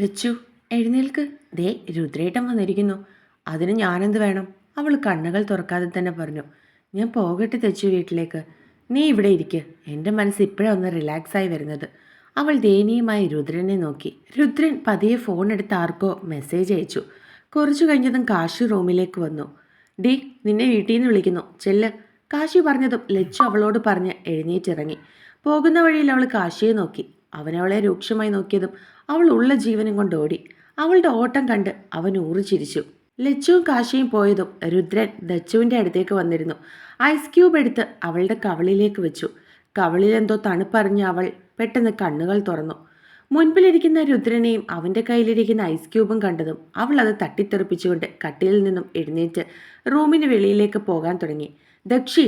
തെച്ചു എഴുന്നേൽക്ക്. ദേ രുദ്രേട്ടൻ വന്നിരിക്കുന്നു. അതിന് ഞാനെന്ത് വേണം? അവൾ കണ്ണുകൾ തുറക്കാതെ തന്നെ പറഞ്ഞു. ഞാൻ പോകട്ടെ തെച്ചു വീട്ടിലേക്ക്. നീ ഇവിടെ ഇരിക്ക്. എന്റെ മനസ്സ് ഇപ്പോഴാണ് ഒന്ന് റിലാക്സ് ആയി വരുന്നത്. അവൾ ദയനീയമായി രുദ്രനെ നോക്കി. രുദ്രൻ പതിയെ ഫോൺ എടുത്ത് ആർക്കോ മെസ്സേജ് അയച്ചു. കുറച്ചു കഴിഞ്ഞതും കാശി റൂമിലേക്ക് വന്നു. ഡി നിന്നെ വീട്ടിൽ നിന്ന് വിളിക്കുന്നു. ചെല്ല്. കാശി പറഞ്ഞതും ലച്ചു അവളോട് പറഞ്ഞ് എഴുന്നേറ്റിറങ്ങി. പോകുന്ന വഴിയിൽ അവൾ കാശിയെ നോക്കി. അവനവളെ രൂക്ഷമായി നോക്കിയതും അവൾ ഉള്ള ജീവനും കൊണ്ട് ഓടി. അവളുടെ ഓട്ടം കണ്ട് അവൻ ഊറിച്ചിരിച്ചു ലച്ചുവും കാശിയും പോയതും രുദ്രൻ ദച്ചുവിന്റെ അടുത്തേക്ക് വന്നിരുന്നു. ഐസ് ക്യൂബ് എടുത്ത് അവളുടെ കവളിലേക്ക് വെച്ചു. കവളിലെന്തോ തണുപ്പറിഞ്ഞ് അവൾ പെട്ടെന്ന് കണ്ണുകൾ തുറന്നു. മുൻപിലിരിക്കുന്ന രുദ്രനെയും അവന്റെ കയ്യിലിരിക്കുന്ന ഐസ് ക്യൂബും കണ്ടതും അവൾ അത് തട്ടിത്തെറിപ്പിച്ചുകൊണ്ട് കട്ടിലിൽ നിന്നും എഴുന്നേറ്റ് റൂമിന് വെളിയിലേക്ക് പോകാൻ തുടങ്ങി. ദക്ഷി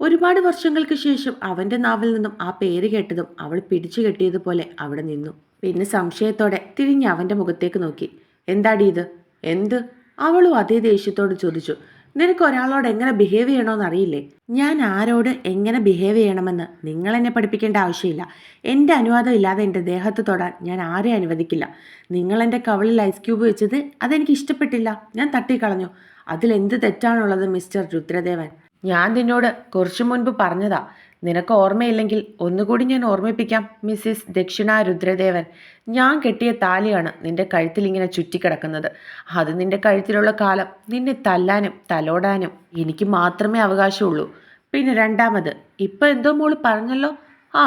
ഒരുപാട് വർഷങ്ങൾക്ക് ശേഷം അവന്റെ നാവിൽ നിന്നും ആ പേര് കേട്ടതും അവൾ പിടിച്ചു കെട്ടിയതുപോലെ അവിടെ നിന്നു. പിന്നെ സംശയത്തോടെ തിരിഞ്ഞ് അവന്റെ മുഖത്തേക്ക് നോക്കി. എന്താടി ഇത്? എന്ത്? അവളും അതേ ദേഷ്യത്തോട് ചോദിച്ചു. നിനക്ക് ഒരാളോട് എങ്ങനെ ബിഹേവ് ചെയ്യണമെന്ന് അറിയില്ലേ? ഞാൻ ആരോട് എങ്ങനെ ബിഹേവ് ചെയ്യണമെന്ന് നിങ്ങൾ എന്നെ പഠിപ്പിക്കേണ്ട ആവശ്യമില്ല. എന്റെ അനുവാദം ഇല്ലാതെ എന്റെ ദേഹത്ത് തൊടാൻ ഞാൻ ആരെയും അനുവദിക്കില്ല. നിങ്ങൾ എന്റെ കവളിൽ ഐസ് ക്യൂബ് വെച്ചത് അതെനിക്ക് ഇഷ്ടപ്പെട്ടില്ല. ഞാൻ തട്ടിക്കളഞ്ഞു. അതിലെന്ത് തെറ്റാണുള്ളത് മിസ്റ്റർ രുദ്രദേവൻ? ഞാൻ നിന്നോട് കുറച്ചു മുൻപ് പറഞ്ഞതാ. നിനക്ക് ഓർമ്മയില്ലെങ്കിൽ ഒന്നുകൂടി ഞാൻ ഓർമ്മിപ്പിക്കാം മിസ്സിസ് ദക്ഷിണ രുദ്രദേവൻ. ഞാൻ കെട്ടിയ താലിയാണ് നിന്റെ കഴുത്തിൽ ഇങ്ങനെ ചുറ്റിക്കിടക്കുന്നത്. അത് നിന്റെ കഴുത്തിലുള്ള കാലം. നിന്നെ തല്ലാനും തലോടാനും എനിക്ക് മാത്രമേ അവകാശമുള്ളൂ. പിന്നെ രണ്ടാമത് ഇപ്പം എന്തോ മോൾ പറഞ്ഞല്ലോ? ആ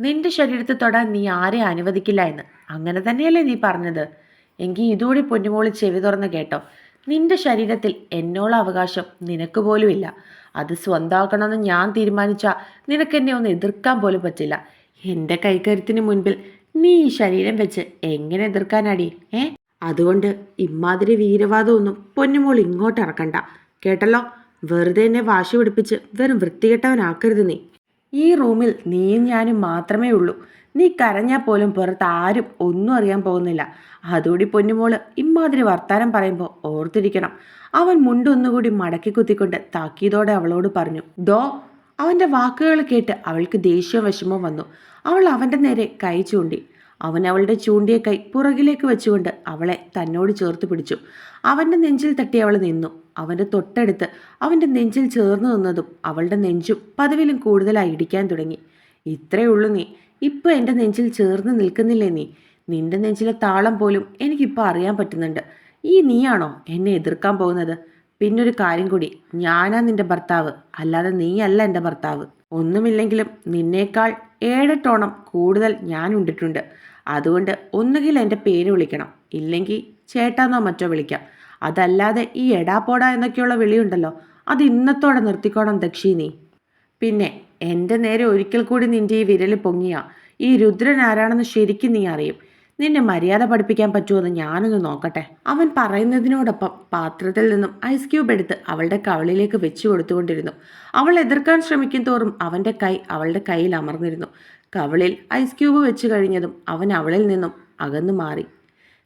നിന്റെ ശരീരത്തിൽ തൊടാൻ നീ ആരെ അനുവദിക്കില്ല എന്ന്. അങ്ങനെ തന്നെയല്ലേ നീ പറഞ്ഞത്? എങ്കിൽ ഇതുകൂടി പൊന്നുമോൾ ചെവി തുറന്ന് കേട്ടോ. നിന്റെ ശരീരത്തിൽ എന്നോളം അവകാശം നിനക്ക് പോലുമില്ല. അത് സ്വന്തമാക്കണമെന്ന് ഞാൻ തീരുമാനിച്ചാൽ നിനക്കെന്നെ ഒന്ന് എതിർക്കാൻ പോലും പറ്റില്ല. എന്റെ കൈകരുത്തിന് മുൻപിൽ നീ ഈ ശരീരം വെച്ച് എങ്ങനെ എതിർക്കാനടി ഏ? അതുകൊണ്ട് ഇമാതിരി വീരവാദമൊന്നും പൊന്നുമോൾ ഇങ്ങോട്ട് ഇറക്കണ്ട. കേട്ടല്ലോ? വെറുതെ എന്നെ വാശി പിടിപ്പിച്ച് വെറും വൃത്തികെട്ടവനാക്കരുത് നീ. ഈ റൂമിൽ നീയും ഞാനും മാത്രമേ ഉള്ളൂ. നീ കരഞ്ഞാൽ പോലും പുറത്ത് ആരും ഒന്നും അറിയാൻ പോകുന്നില്ല. അതോടി പൊന്നുമോൾ ഇമ്മാതിരി വർത്താനം പറയുമ്പോൾ ഓർത്തിരിക്കണം. അവൻ മുണ്ടൊന്നുകൂടി മടക്കി കുത്തിക്കൊണ്ട് താക്കീതോടെ അവളോട് പറഞ്ഞു ദോ അവന്റെ വാക്കുകൾ കേട്ട് അവൾക്ക് ദേഷ്യവും വിഷമവും വന്നു. അവൾ അവന്റെ നേരെ കൈ ചൂണ്ടി. അവൻ അവളുടെ ചൂണ്ടിയ കൈ പുറകിലേക്ക് വെച്ചുകൊണ്ട് അവളെ തന്നോട് ചേർത്ത് പിടിച്ചു. അവന്റെ നെഞ്ചിൽ തട്ടി അവൾ നിന്നു. അവന്റെ തൊട്ടടുത്ത് അവന്റെ നെഞ്ചിൽ ചേർന്നു നിന്നതും അവളുടെ നെഞ്ചും പതിവിലും കൂടുതലായി ഇടിക്കാൻ തുടങ്ങി. ഇത്രേ ഉള്ളൂ നീ. ഇപ്പോൾ എന്റെ നെഞ്ചിൽ ചേർന്ന് നിൽക്കുന്നില്ലേ നീ? നിന്റെ നെഞ്ചിലെ താളം പോലും എനിക്കിപ്പോൾ അറിയാൻ പറ്റുന്നുണ്ട്. ഈ നീയാണോ എന്നെ എതിർക്കാൻ പോകുന്നത്? പിന്നൊരു കാര്യം കൂടി. ഞാനാ നിന്റെ ഭർത്താവ്. അല്ലാതെ നീയല്ല എന്റെ ഭർത്താവ്. ഒന്നുമില്ലെങ്കിലും നിന്നേക്കാൾ ഏഴെട്ടോണം കൂടുതൽ ഞാൻ ഉണ്ടിട്ടുണ്ട്. അതുകൊണ്ട് ഒന്നുകിൽ എന്റെ പേര് വിളിക്കണം. ഇല്ലെങ്കിൽ ചേട്ടാന്നോ മറ്റോ വിളിക്കാം. അതല്ലാതെ ഈ എടാപ്പോട എന്നൊക്കെയുള്ള വിളിയുണ്ടല്ലോ അത് ഇന്നത്തോടെ നിർത്തിക്കോണം ദക്ഷിണി. പിന്നെ എന്റെ നേരെ ഒരിക്കൽ കൂടി നിന്റെ ഈ വിരൽ പൊങ്ങിയ. ഈ രുദ്രൻ ആരാണെന്ന് ശരിക്കും നീ അറിയും. നിന്നെ മര്യാദ പഠിപ്പിക്കാൻ പറ്റുമെന്ന് ഞാനൊന്ന് നോക്കട്ടെ. അവൻ പറയുന്നതിനോടൊപ്പം പാത്രത്തിൽ നിന്നും ഐസ് ക്യൂബ് എടുത്ത് അവളുടെ കവളിലേക്ക് വെച്ചു കൊടുത്തുകൊണ്ടിരുന്നു. അവൾ എതിർക്കാൻ ശ്രമിക്കും തോറും അവന്റെ കൈ അവളുടെ കയ്യിൽ അമർന്നിരുന്നു. കവളിൽ ഐസ് ക്യൂബ് വെച്ച് കഴിഞ്ഞതും അവൻ അവളിൽ നിന്നും അകന്നു മാറി.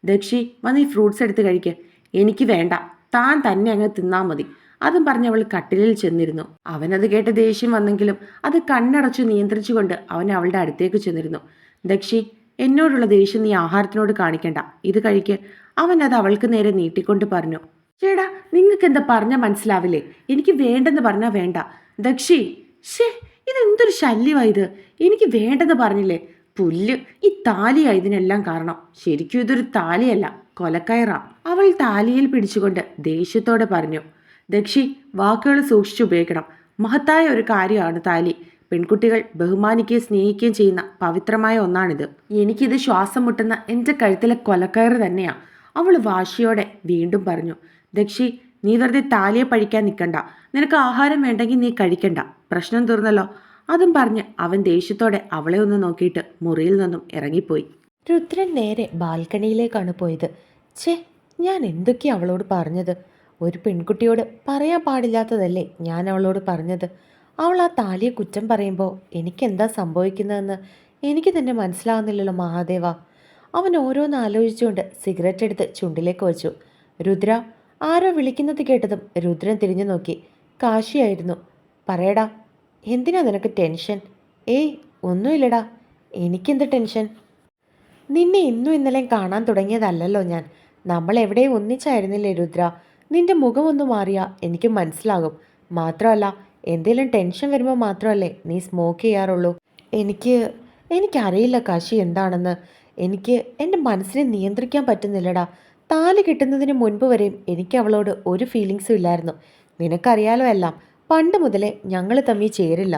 ദക്ഷി വന്ന് ഈ ഫ്രൂട്ട്സ് എടുത്ത് കഴിക്ക്. എനിക്ക് വേണ്ട. താൻ തന്നെ അങ്ങ് തിന്നാൽ മതി. അതും പറഞ്ഞ് അവൾ കട്ടിലിൽ ചെന്നിരുന്നു. അവനത് കേട്ട് ദേഷ്യം വന്നെങ്കിലും അത് കണ്ണടച്ചു നിയന്ത്രിച്ചുകൊണ്ട് അവൻ അവളുടെ അടുത്തേക്ക് ചെന്നിരുന്നു. ദക്ഷി എന്നോടുള്ള ദേഷ്യം നീ ആഹാരത്തിനോട് കാണിക്കണ്ട. ഇത് കഴിക്ക്. അവൻ അത് അവൾക്ക് നേരെ നീട്ടിക്കൊണ്ട് പറഞ്ഞു. ചേടാ നിങ്ങൾക്ക് എന്താ പറഞ്ഞാൽ മനസ്സിലാവില്ലേ? എനിക്ക് വേണ്ടെന്ന് പറഞ്ഞാൽ വേണ്ട. ദക്ഷി ഷേ ഇതെന്തൊരു ശല്യമായത് എനിക്ക് വേണ്ടെന്ന് പറഞ്ഞില്ലേ? പുല്ല് ഈ താലിയാ ഇതിനെല്ലാം കാരണം. ശരിക്കും ഇതൊരു താലിയല്ല. കൊലക്കയറാ അവൾ താലിയിൽ പിടിച്ചുകൊണ്ട് ദേഷ്യത്തോടെ പറഞ്ഞു ദക്ഷി വാക്കുകൾ സൂക്ഷിച്ചു ഉപയോഗിക്കണം. മഹത്തായ ഒരു കാര്യമാണ് താലി. പെൺകുട്ടികൾ ബഹുമാനിക്കുകയും സ്നേഹിക്കുകയും ചെയ്യുന്ന പവിത്രമായ ഒന്നാണിത്. എനിക്കിത് ശ്വാസം മുട്ടുന്ന എന്റെ കഴുത്തിലെ കൊലക്കയറ് തന്നെയാണ് അവൾ വാശിയോടെ വീണ്ടും പറഞ്ഞു ദക്ഷി നീ വെറുതെ താലിയെ പഴിക്കാൻ നിൽക്കണ്ട നിനക്ക് ആഹാരം വേണ്ടെങ്കിൽ നീ കഴിക്കണ്ട. പ്രശ്നം തീർന്നല്ലോ. അതും പറഞ്ഞ് അവൻ ദേഷ്യത്തോടെ അവളെ ഒന്ന് നോക്കിയിട്ട് മുറിയിൽ നിന്നും ഇറങ്ങിപ്പോയി. രുദ്രൻ നേരെ ബാൽക്കണിയിലേക്കാണ് പോയത്. ഛേ ഞാൻ എന്തൊക്കെയാ അവളോട് പറഞ്ഞത്? ഒരു പെൺകുട്ടിയോട് പറയാൻ പാടില്ലാത്തതല്ലേ ഞാൻ അവളോട് പറഞ്ഞത്? അവൾ ആ താലിയെ കുറ്റം പറയുമ്പോൾ എനിക്കെന്താ സംഭവിക്കുന്നതെന്ന് എനിക്ക് തന്നെ മനസ്സിലാവുന്നില്ലല്ലോ മഹാദേവ. അവൻ ഓരോന്ന് ആലോചിച്ചുകൊണ്ട് സിഗരറ്റ് എടുത്ത് ചുണ്ടിലേക്ക് വെച്ചു. രുദ്ര ആരോ വിളിക്കുന്നത് കേട്ടതും രുദ്രൻ തിരിഞ്ഞു നോക്കി. കാശിയായിരുന്നു. പറയടാ എന്തിനാ നിനക്ക് ടെൻഷൻ? ഏയ് ഒന്നുമില്ലടാ. എനിക്കെന്ത് ടെൻഷൻ? നിന്നെ ഇന്നും ഇന്നലെയും കാണാൻ തുടങ്ങിയതല്ലല്ലോ ഞാൻ. നമ്മൾ എവിടെ ഒന്നിച്ചായിരുന്നില്ലേ രുദ്ര? നിന്റെ മുഖമൊന്നു മാറിയാ എനിക്ക് മനസ്സിലാകും. മാത്രമല്ല എന്തെങ്കിലും ടെൻഷൻ വരുമ്പോൾ മാത്രമല്ലേ നീ സ്മോക്ക് ചെയ്യാറുള്ളൂ. എനിക്ക് എനിക്കറിയില്ല കാശി എന്താണെന്ന്. എനിക്ക് എന്റെ മനസ്സിനെ നിയന്ത്രിക്കാൻ പറ്റുന്നില്ലടാ. താൽ കിട്ടുന്നതിന് മുൻപ് വരെയും എനിക്ക് അവളോട് ഒരു ഫീലിങ്സും ഇല്ലായിരുന്നു. നിനക്കറിയാലോ എല്ലാം പണ്ട് മുതലേ ഞങ്ങൾ തമ്മിൽ ചേരില്ല.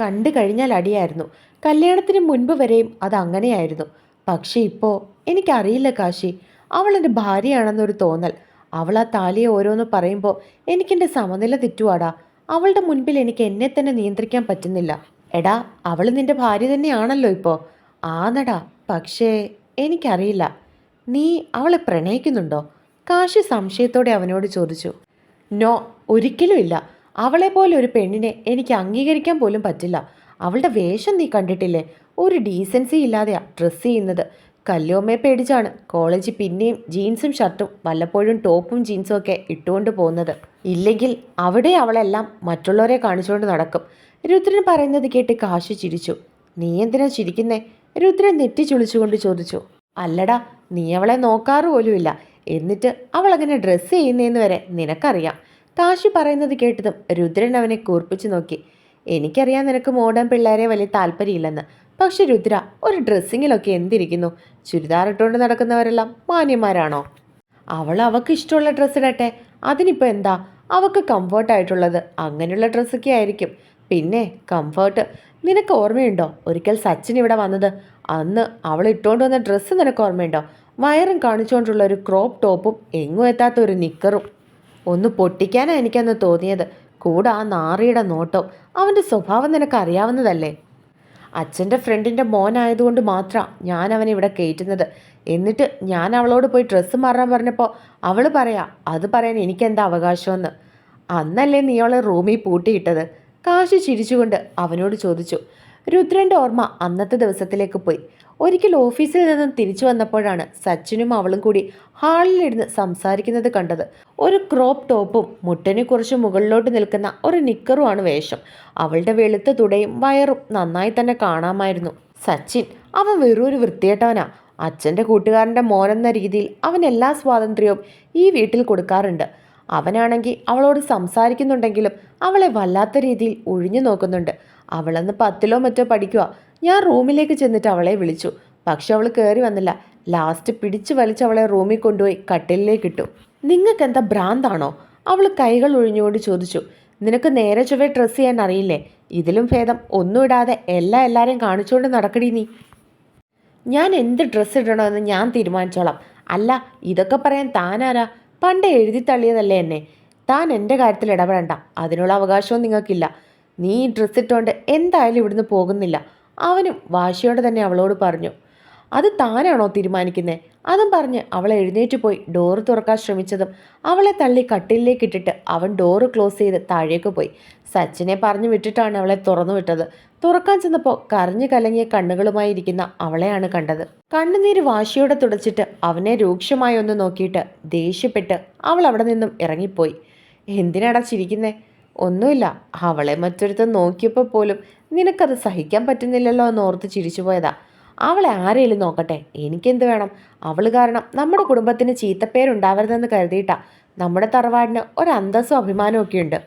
കണ്ടു കഴിഞ്ഞാൽ അടിയായിരുന്നു. കല്യാണത്തിന് മുൻപ് വരെയും അത് അങ്ങനെയായിരുന്നു. പക്ഷേ ഇപ്പോൾ എനിക്കറിയില്ല കാശി. അവൾ എന്റെ ഭാര്യയാണെന്നൊരു തോന്നൽ. അവൾ ആ താലിയെ ഓരോന്ന് പറയുമ്പോൾ എനിക്കെന്റെ സമനില തെറ്റുവാടാ. അവളുടെ മുൻപിൽ എനിക്ക് എന്നെ തന്നെ നിയന്ത്രിക്കാൻ പറ്റുന്നില്ല. എടാ അവൾ നിന്റെ ഭാര്യ തന്നെയാണല്ലോ ഇപ്പോൾ ആന്നടാ പക്ഷേ എനിക്കറിയില്ല. നീ അവളെ പ്രണയിക്കുന്നുണ്ടോ? കാശി സംശയത്തോടെ അവനോട് ചോദിച്ചു. നോ ഒരിക്കലും ഇല്ല. അവളെ പോലെ ഒരു പെണ്ണിനെ എനിക്ക് അംഗീകരിക്കാൻ പോലും പറ്റില്ല. അവളുടെ വേഷം നീ കണ്ടിട്ടില്ലേ? ഒരു ഡീസൻസി ഇല്ലാതെയാ ഡ്രസ്സ് ചെയ്യുന്നത്. കല്യോമ്മയെ പേടിച്ചാണ് കോളേജിൽ പിന്നെയും ജീൻസും ഷർട്ടും വല്ലപ്പോഴും ടോപ്പും ജീൻസും ഒക്കെ ഇട്ടുകൊണ്ട് പോകുന്നത്. ഇല്ലെങ്കിൽ അവിടെ അവളെല്ലാം മറ്റുള്ളവരെ കാണിച്ചുകൊണ്ട് നടക്കും. രുദ്രൻ പറയുന്നത് കേട്ട് കാശു ചിരിച്ചു. നീ എന്തിനാ ചിരിക്കുന്നേ? രുദ്രൻ നെറ്റി ചുളിച്ചുകൊണ്ട് ചോദിച്ചു. അല്ലടാ നീ അവളെ നോക്കാറ് പോലുമില്ല. എന്നിട്ട് അവൾ അങ്ങനെ ഡ്രസ്സ് ചെയ്യുന്നതെന്ന് വരെ നിനക്കറിയാം. കാശി പറയുന്നത് കേട്ടതും രുദ്രൻ അവനെ കൂർപ്പിച്ചു നോക്കി. എനിക്കറിയാം നിനക്ക് മോഡേൺ പിള്ളേരെ വലിയ താല്പര്യമില്ലെന്ന്. പക്ഷെ രുദ്ര ഒരു ഡ്രസ്സിങ്ങിലൊക്കെ എന്തിരിക്കുന്നു? ചുരിദാർ ഇട്ടുകൊണ്ട് നടക്കുന്നവരെല്ലാം മാന്യന്മാരാണോ? അവൾ അവൾക്ക് ഇഷ്ടമുള്ള ഡ്രസ്സ് ഇടട്ടെ. അതിനിപ്പോൾ എന്താ? അവൾക്ക് കംഫർട്ടായിട്ടുള്ളത് അങ്ങനെയുള്ള ഡ്രസ്സൊക്കെ ആയിരിക്കും. പിന്നെ കംഫർട്ട് നിനക്ക് ഓർമ്മയുണ്ടോ? ഒരിക്കൽ സച്ചിൻ ഇവിടെ വന്നത്. അന്ന് അവൾ ഇട്ടുകൊണ്ട് വന്ന ഡ്രസ്സ് നിനക്ക് ഓർമ്മയുണ്ടോ? വയറും കാണിച്ചുകൊണ്ടുള്ള ഒരു ക്രോപ്പ് ടോപ്പും എങ്ങും എത്താത്ത ഒരു നിക്കറും. ഒന്ന് പൊട്ടിക്കാനാണ് എനിക്കന്ന് തോന്നിയത്. കൂടെ ആ നാറിയുടെ നോട്ടം. അവന്റെ സ്വഭാവം നിനക്ക് അറിയാവുന്നതല്ലേ? അച്ഛന്റെ ഫ്രണ്ടിന്റെ മോനായതുകൊണ്ട് മാത്രം ഞാൻ അവനെ ഇവിടെ കയറ്റുന്നത്. എന്നിട്ട് ഞാൻ അവളോട് പോയി ഡ്രസ്സ് മാറാൻ പറഞ്ഞപ്പോൾ അവൾ പറയാ അത് പറയാൻ എനിക്കെന്താ അവകാശമെന്ന്? അന്നല്ലേ നീ അവളെ റൂമിൽ പൂട്ടിയിട്ടത്. കാശി ചിരിച്ചുകൊണ്ട് അവനോട് ചോദിച്ചു രുദ്രന്റെ ഓർമ്മ അന്നത്തെ ദിവസത്തിലേക്ക് പോയി. ഒരിക്കൽ ഓഫീസിൽ നിന്നും തിരിച്ചു വന്നപ്പോഴാണ് സച്ചിനും അവളും കൂടി ഹാളിലിരുന്ന് സംസാരിക്കുന്നത് കണ്ടത്. ഒരു ക്രോപ്പ് ടോപ്പും മുട്ടന് കുറച്ച് മുകളിലോട്ട് നിൽക്കുന്ന ഒരു നിക്കറുമാണ് വേഷം. അവളുടെ വെളുത്ത തുടയും വയറും നന്നായി തന്നെ കാണാമായിരുന്നു. സച്ചിൻ അവൻ വെറും ഒരു വൃത്തിയേട്ടവനാ അച്ഛന്റെ കൂട്ടുകാരന്റെ മോനെന്ന രീതിയിൽ അവൻ എല്ലാ സ്വാതന്ത്ര്യവും ഈ വീട്ടിൽ കൊടുക്കാറുണ്ട്. അവനാണെങ്കിൽ അവളോട് സംസാരിക്കുന്നുണ്ടെങ്കിലും അവളെ വല്ലാത്ത രീതിയിൽ ഒഴിഞ്ഞു നോക്കുന്നുണ്ട്. അവളന്ന് പത്തിലോ മറ്റോ പഠിക്കുക ഞാൻ റൂമിലേക്ക് ചെന്നിട്ട് അവളെ വിളിച്ചു. പക്ഷെ അവൾ കയറി വന്നില്ല. ലാസ്റ്റ് പിടിച്ചു വലിച്ച് അവളെ റൂമിൽ കൊണ്ടുപോയി കട്ടിലിലേക്ക് ഇട്ടു. നിങ്ങൾക്ക് എന്താ ഭ്രാന്താണോ? അവൾ കൈകൾ ഒഴിഞ്ഞുകൊണ്ട് ചോദിച്ചു. നിനക്ക് നേരെ ചൊവ്വേ ഡ്രസ്സ് ചെയ്യാൻ അറിയില്ലേ? ഇതിലും ഭേദം ഒന്നും ഇടാതെ എല്ലാ എല്ലാവരെയും കാണിച്ചുകൊണ്ട് നടക്കടി നീ. ഞാൻ എന്ത് ഡ്രസ്സ് ഇടണമെന്ന് ഞാൻ തീരുമാനിച്ചോളാം. അല്ല ഇതൊക്കെ പറയാൻ താനാരാ? പണ്ട് എഴുതി തള്ളിയതല്ലേ എന്നെ. താൻ എന്റെ കാര്യത്തിൽ ഇടപെടണ്ട. അതിനുള്ള അവകാശവും നിങ്ങൾക്കില്ല. നീ ഡ്രസ്സ് ഇട്ടുകൊണ്ട് എന്തായാലും ഇവിടുന്ന് പോകുന്നില്ല. അവനും വാശിയോടെ തന്നെ അവളോട് പറഞ്ഞു അത് താനാണോ തീരുമാനിക്കുന്നത് അതും പറഞ്ഞ് അവൾ എഴുന്നേറ്റ് പോയി ഡോറ് തുറക്കാൻ ശ്രമിച്ചതും അവളെ തള്ളി കട്ടിലേക്ക് ഇട്ടിട്ട് അവൻ ഡോറ് ക്ലോസ് ചെയ്ത് താഴേക്ക് പോയി. സച്ചിനെ പറഞ്ഞു വിട്ടിട്ടാണ് അവളെ തുറന്നു വിട്ടത്. തുറക്കാൻ ചെന്നപ്പോൾ കരഞ്ഞു കലങ്ങിയ കണ്ണുകളുമായി ഇരിക്കുന്ന അവളെയാണ് കണ്ടത്. കണ്ണുനീര് വാശിയോടെ തുടച്ചിട്ട് അവനെ രൂക്ഷമായി ഒന്ന് നോക്കിയിട്ട് ദേഷ്യപ്പെട്ട് അവൾ അവിടെ നിന്നും ഇറങ്ങിപ്പോയി. എന്തിനാടാ ചിരിക്കുന്നേ? ഒന്നുമില്ല. അവളെ മറ്റൊരുത്തൻ നോക്കിയപ്പോൾ പോലും നിനക്കത് സഹിക്കാൻ പറ്റുന്നില്ലല്ലോ എന്ന് ഓർത്ത് ചിരിച്ചു പോയതാ. അവളെ ആരെയും നോക്കട്ടെ? എനിക്കെന്ത് വേണം? അവൾ കാരണം നമ്മുടെ കുടുംബത്തിന് ചീത്തപ്പേരുണ്ടാവരുതെന്ന് കരുതിയിട്ടാ നമ്മുടെ തറവാടിന് ഒരു അന്തസ്സും അഭിമാനവും ഒക്കെ ഉണ്ട്.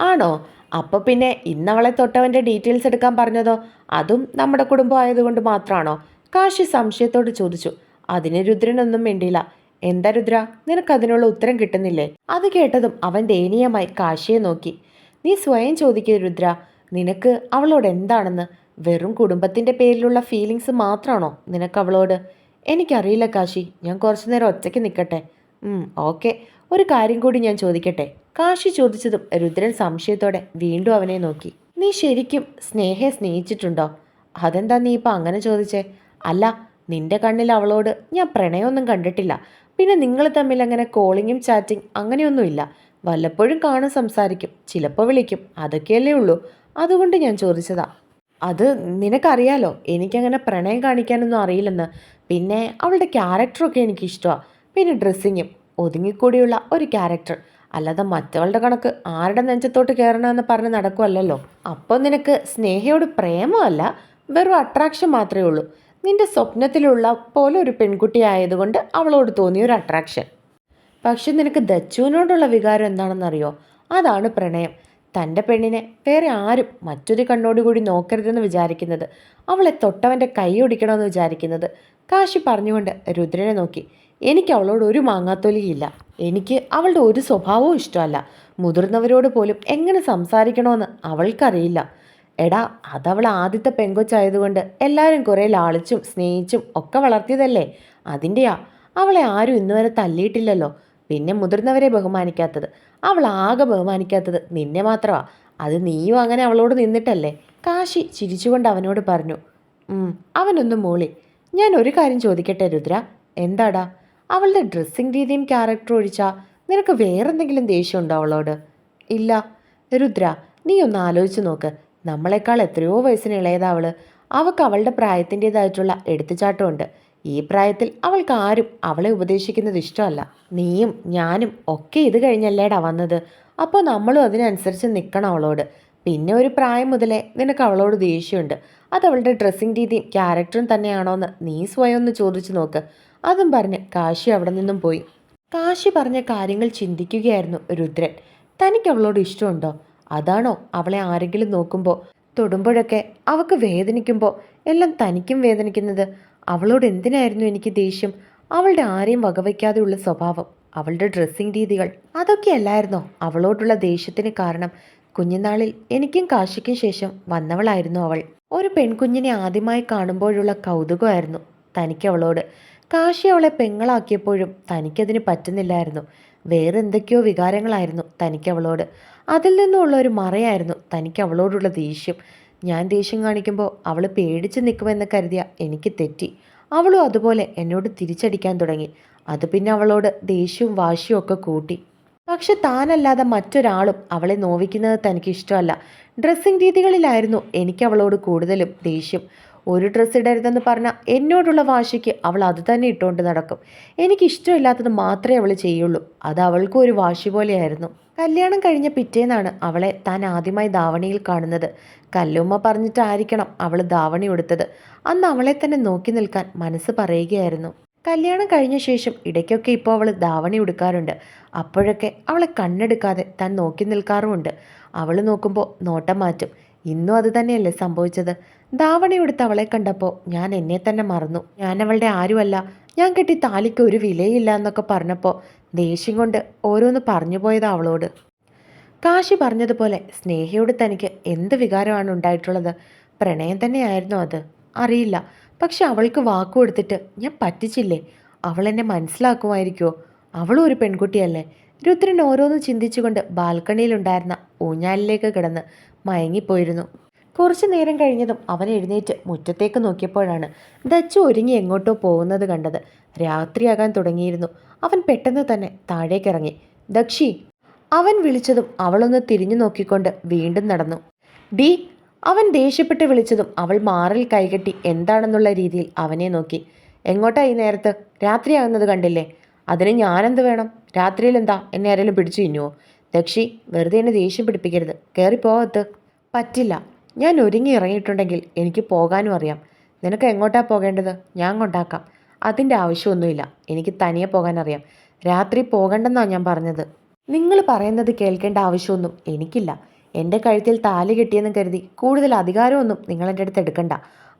ആണോ? അപ്പോൾ പിന്നെ ഇന്നവളെ തൊട്ടവന്റെ ഡീറ്റെയിൽസ് എടുക്കാൻ പറഞ്ഞതോ? അതും നമ്മുടെ കുടുംബം ആയതുകൊണ്ട് മാത്രമാണോ കാശി സംശയത്തോട് ചോദിച്ചു. അതിന് രുദ്രനൊന്നും മിണ്ടിയില്ല. എന്താ രുദ്ര? നിനക്ക് അതിനുള്ള ഉത്തരം കിട്ടുന്നില്ലേ? അത് കേട്ടതും അവൻ ദയനീയമായി കാശിയെ നോക്കി. നീ സ്വയം ചോദിക്കുക രുദ്ര. നിനക്ക് അവളോട് എന്താണെന്ന് വെറും കുടുംബത്തിന്റെ പേരിലുള്ള ഫീലിങ്സ് മാത്രമാണോ നിനക്ക് അവളോട്? എനിക്കറിയില്ല കാശി ഞാൻ കുറച്ചു നേരം ഒറ്റയ്ക്ക് നിൽക്കട്ടെ ഓക്കെ. ഒരു കാര്യം കൂടി ഞാൻ ചോദിക്കട്ടെ? കാശി ചോദിച്ചതും രുദ്രൻ സംശയത്തോടെ വീണ്ടും അവനെ നോക്കി. നീ ശരിക്കും സ്നേഹയെ സ്നേഹിച്ചിട്ടുണ്ടോ? അതെന്താ നീ ഇപ്പം അങ്ങനെ ചോദിച്ചേ? അല്ല നിന്റെ കണ്ണിൽ അവളോട് ഞാൻ പ്രണയമൊന്നും കണ്ടിട്ടില്ല. പിന്നെ നിങ്ങൾ തമ്മിൽ അങ്ങനെ കോളിങ്ങും ചാറ്റിംഗ് അങ്ങനെയൊന്നുമില്ല. വല്ലപ്പോഴും കാണും സംസാരിക്കും ചിലപ്പോൾ വിളിക്കും അതൊക്കെയല്ലേ ഉള്ളൂ. അതുകൊണ്ട് ഞാൻ ചോദിച്ചതാ. അത് നിനക്കറിയാലോ എനിക്കങ്ങനെ പ്രണയം കാണിക്കാനൊന്നും അറിയില്ലെന്ന്. പിന്നെ അവളുടെ ക്യാരക്ടറൊക്കെ എനിക്കിഷ്ടമാണ് പിന്നെ ഡ്രസ്സിങ്ങും ഒതുങ്ങിക്കൂടിയുള്ള ഒരു ക്യാരക്ടർ. അല്ലാതെ മറ്റവളുടെ കണക്ക് ആരുടെ നെഞ്ചത്തോട്ട് കയറണമെന്ന് പറഞ്ഞ് നടക്കുമല്ലോ അപ്പോൾ നിനക്ക് സ്നേഹയോട് പ്രേമമല്ല വെറും അട്രാക്ഷൻ മാത്രമേ ഉള്ളൂ. നിന്റെ സ്വപ്നത്തിലുള്ള പോലെ ഒരു പെൺകുട്ടി ആയതുകൊണ്ട് അവളോട് തോന്നിയ ഒരു അട്രാക്ഷൻ പക്ഷെ നിനക്ക് ദച്ചുവിനോടുള്ള വികാരം എന്താണെന്നറിയോ? അതാണ് പ്രണയം. തന്റെ പെണ്ണിനെ വേറെ ആരും മറ്റൊരു കണ്ണോടുകൂടി നോക്കരുതെന്ന് വിചാരിക്കുന്നത് അവളെ തൊട്ടവന്റെ കൈ ഒടിക്കണമെന്ന് വിചാരിക്കുന്നത് കാശി പറഞ്ഞുകൊണ്ട് രുദ്രനെ നോക്കി. എനിക്ക് അവളോട് ഒരു മാങ്ങാത്തൊലിയില്ല. എനിക്ക് അവളുടെ ഒരു സ്വഭാവവും ഇഷ്ടമല്ല. മുതിർന്നവരോട് പോലും എങ്ങനെ സംസാരിക്കണമെന്ന് അവൾക്കറിയില്ല. എടാ അതവൾ ആദ്യത്തെ പെങ്കൊച്ചായതുകൊണ്ട് എല്ലാവരും കുറേ ലാളിച്ചും സ്നേഹിച്ചും ഒക്കെ വളർത്തിയതല്ലേ? അതിന്റെയാ. അവളെ ആരും ഇന്നുവരെ തല്ലിയിട്ടില്ലല്ലോ. പിന്നെ മുതിർന്നവരെ ബഹുമാനിക്കാത്തത്. അവൾ ആകെ ബഹുമാനിക്കാത്തത് നിന്നെ മാത്രമാ. അത് നീയും അങ്ങനെ അവളോട് നിന്നിട്ടല്ലേ? കാശി ചിരിച്ചുകൊണ്ട് അവനോട് പറഞ്ഞു അവനൊന്നും മൂളി ഞാൻ ഒരു കാര്യം ചോദിക്കട്ടെ രുദ്ര? എന്താടാ? അവളുടെ ഡ്രസ്സിങ് രീതിയും ക്യാരക്ടറും ഒഴിച്ചാ നിനക്ക് വേറെന്തെങ്കിലും ദേഷ്യമുണ്ടോ അവളോട്? ഇല്ല. രുദ്ര നീ ഒന്ന് ആലോചിച്ച് നോക്ക്. നമ്മളെക്കാൾ എത്രയോ വയസ്സിന് ഇളയതാവൾ അവൾക്ക് അവളുടെ പ്രായത്തിന്റെതായിട്ടുള്ള എടുത്തുചാട്ടമുണ്ട്. ഈ പ്രായത്തിൽ അവൾക്ക് ആരും അവളെ ഉപദേശിക്കുന്നത് ഇഷ്ടമല്ല. നീയും ഞാനും ഒക്കെ ഇത് കഴിഞ്ഞല്ലേടാ വന്നത്. അപ്പോൾ നമ്മളും അതിനനുസരിച്ച് നിൽക്കണം അവളോട്. പിന്നെ ഒരു പ്രായം മുതലേ നിനക്ക് അവളോട് ദേഷ്യമുണ്ട്. അത് അവളുടെ ഡ്രസ്സിങ് രീതിയും ക്യാരക്ടറും തന്നെയാണോന്ന് നീ സ്വയം ഒന്ന് ചോദിച്ചു നോക്ക്. അതും പറഞ്ഞ് കാശി അവിടെ നിന്നും പോയി. കാശി പറഞ്ഞ കാര്യങ്ങൾ ചിന്തിക്കുകയായിരുന്നു രുദ്രൻ. തനിക്ക് അവളോട് ഇഷ്ടമുണ്ടോ? അതാണോ അവളെ ആരെങ്കിലും നോക്കുമ്പോൾ തൊടുമ്പോഴൊക്കെ അവൾക്ക് വേദനിക്കുമ്പോൾ എല്ലാം തനിക്കും വേദനിക്കുന്നത്? അവളോട് എന്തിനായിരുന്നു എനിക്ക് ദേഷ്യം? അവളുടെ ആരെയും വകവയ്ക്കാതെയുള്ള സ്വഭാവം അവളുടെ ഡ്രസ്സിംഗ് രീതികൾ അതൊക്കെയല്ലായിരുന്നോ അവളോടുള്ള ദേഷ്യത്തിന് കാരണം കുഞ്ഞുനാളിൽ എനിക്കും കാശിക്കും ശേഷം വന്നവളായിരുന്നു അവൾ. ഒരു പെൺകുഞ്ഞിനെ ആദ്യമായി കാണുമ്പോഴുള്ള കൗതുകമായിരുന്നു തനിക്ക് അവളോട്. കാശി അവളെ പെങ്ങളാക്കിയപ്പോഴും തനിക്കതിന് പറ്റുന്നില്ലായിരുന്നു. വേറെ എന്തൊക്കെയോ വികാരങ്ങളായിരുന്നു തനിക്ക് അവളോട്. അതിൽ നിന്നുള്ള ഒരു മറയായിരുന്നു തനിക്ക് അവളോടുള്ള ദേഷ്യം. ഞാൻ ദേഷ്യം കാണിക്കുമ്പോൾ അവൾ പേടിച്ച് നിൽക്കുമെന്ന് കരുതിയ എനിക്ക് തെറ്റി. അവളും അതുപോലെ എന്നോട് തിരിച്ചടിക്കാൻ തുടങ്ങി. അത് പിന്നെ അവളോട് ദേഷ്യവും വാശിയും ഒക്കെ കൂട്ടി. പക്ഷെ താനല്ലാതെ മറ്റൊരാളും അവളെ നോവിക്കുന്നത് തനിക്ക് ഇഷ്ടമല്ല ഡ്രസ്സിംഗ് രീതികളിലായിരുന്നു എനിക്ക് അവളോട് കൂടുതലും ദേഷ്യം. ഒരു ഡ്രസ്സ് ഇടരുതെന്ന് പറഞ്ഞാൽ എന്നോടുള്ള വാശിക്ക് അവൾ അത് തന്നെ ഇട്ടുകൊണ്ട് നടക്കും. എനിക്ക് ഇഷ്ടമില്ലാത്തത് മാത്രമേ അവൾ ചെയ്യുള്ളൂ. അത് അവൾക്കും ഒരു വാശി പോലെയായിരുന്നു. കല്യാണം കഴിഞ്ഞ പിറ്റേന്നാണ് അവളെ താൻ ആദ്യമായി ധാവണിയിൽ കാണുന്നത്. കല്ലുമ്മ പറഞ്ഞിട്ടായിരിക്കണം അവൾ ധാവണി ഉടുത്തത്. അന്ന് അവളെ തന്നെ നോക്കി നിൽക്കാൻ മനസ്സ് പറയുകയായിരുന്നു. കല്യാണം കഴിഞ്ഞ ശേഷം ഇടയ്ക്കൊക്കെ ഇപ്പോൾ അവൾ ധാവണി ഉടുക്കാറുണ്ട്. അപ്പോഴൊക്കെ അവളെ കണ്ണെടുക്കാതെ താൻ നോക്കി നിൽക്കാറുമുണ്ട്. അവൾ നോക്കുമ്പോൾ നോട്ടം മാറ്റും. ഇന്നും അത് തന്നെയല്ലേ സംഭവിച്ചത്? ധാവണി ഉടുത്ത് അവളെ കണ്ടപ്പോൾ ഞാൻ എന്നെ തന്നെ മറന്നു. ഞാൻ അവളുടെ ആരുമല്ല. ഞാൻ കെട്ടി താലിക്ക് ഒരു വിലയില്ല എന്നൊക്കെ പറഞ്ഞപ്പോൾ ദേഷ്യം കൊണ്ട് ഓരോന്ന് പറഞ്ഞു പോയതാ അവളോട്. കാശി പറഞ്ഞതുപോലെ സ്നേഹയോട് തനിക്ക് എന്ത് വികാരമാണ് ഉണ്ടായിട്ടുള്ളത്? പ്രണയം തന്നെയായിരുന്നു അത്. അറിയില്ല. പക്ഷെ അവൾക്ക് വാക്കു കൊടുത്തിട്ട് ഞാൻ പറ്റിച്ചില്ലേ? അവൾ എന്നെ മനസ്സിലാക്കുമായിരിക്കുമോ അവളും ഒരു പെൺകുട്ടിയല്ലേ? രുദ്രൻ ഓരോന്ന് ചിന്തിച്ചുകൊണ്ട് ബാൽക്കണിയിലുണ്ടായിരുന്ന ഊഞ്ഞാലിലേക്ക് കിടന്ന് മയങ്ങിപ്പോയിരുന്നു. കുറച്ചു നേരം കഴിഞ്ഞതും അവൻ എഴുന്നേറ്റ് മുറ്റത്തേക്ക് നോക്കിയപ്പോഴാണ് ദച്ചു ഒരുങ്ങി എങ്ങോട്ടോ പോകുന്നത് കണ്ടത്. രാത്രിയാകാൻ തുടങ്ങിയിരുന്നു. അവൻ പെട്ടെന്ന് തന്നെ താഴേക്കിറങ്ങി. ദക്ഷി അവൻ വിളിച്ചതും അവളൊന്ന് തിരിഞ്ഞു നോക്കിക്കൊണ്ട് വീണ്ടും നടന്നു. ഡി അവൻ ദേഷ്യപ്പെട്ട് വിളിച്ചതും അവൾ മാറിൽ കൈകെട്ടി എന്താണെന്നുള്ള രീതിയിൽ അവനെ നോക്കി. എങ്ങോട്ടാ ഈ നേരത്ത്? രാത്രിയാകുന്നത് കണ്ടില്ലേ? അതിന് ഞാനെന്ത് വേണം? രാത്രിയിൽ എന്താ എന്നെ ആരെങ്കിലും പിടിച്ചു തിന്നുവോ? ദക്ഷി വെറുതെ എന്നെ ദേഷ്യം പിടിപ്പിക്കരുത്. കയറിപ്പോകത്ത് പറ്റില്ല. ഞാൻ ഒരുങ്ങി ഇറങ്ങിയിട്ടുണ്ടെങ്കിൽ എനിക്ക് പോകാനും അറിയാം. നിനക്ക് എങ്ങോട്ടാ പോകേണ്ടത്? ഞാൻ കൊണ്ടാക്കാം. അതിന്റെ ആവശ്യമൊന്നുമില്ല. എനിക്ക് തനിയെ പോകാനറിയാം. രാത്രി പോകണ്ടെന്നാണ് ഞാൻ പറഞ്ഞത്. നിങ്ങൾ പറയുന്നത് കേൾക്കേണ്ട ആവശ്യമൊന്നും എനിക്കില്ല. എന്റെ കഴുത്തിൽ താലി കെട്ടിയെന്ന് കരുതി കൂടുതൽ അധികാരമൊന്നും നിങ്ങൾ എന്റെ അടുത്ത് എടുക്കണ്ട.